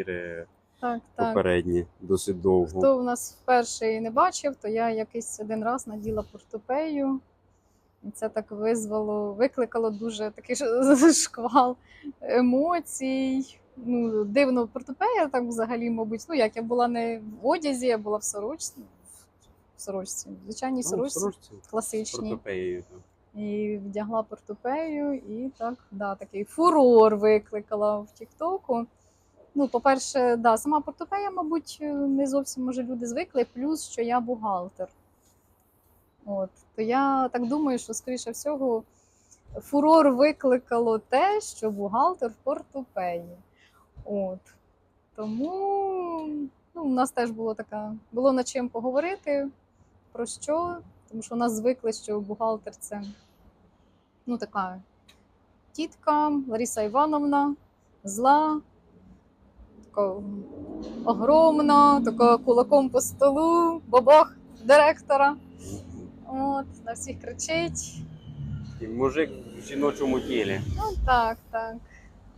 ефіри Так, так. попередні, досить довго. Хто в нас вперше і не бачив, то я якийсь один раз наділа портупею. І це так визвало, викликало дуже такий шквал емоцій. Ну, дивно, портупея так взагалі, мабуть, ну як я була не в одязі, я була в сорочці. В сорочці, в звичайній Ну, сорочці, сорочці, класичній. І вдягла портупею, і так, да, такий фурор викликала в Тіктоку. Ну, по-перше, да, сама портупея, мабуть, не зовсім може люди звикли, плюс що я бухгалтер. От, то я так думаю, що, скоріше всього, фурор викликало те, що бухгалтер в портупеї. От. Тому ну, у нас теж було така, було над чим поговорити, про що, тому що у нас звикли, що бухгалтер це ну, така тітка Лариса Івановна, зла, така огромна, тако кулаком по столу, бабах директора. От, на всіх кричить. І мужик в жіночому тілі. Ну так, так.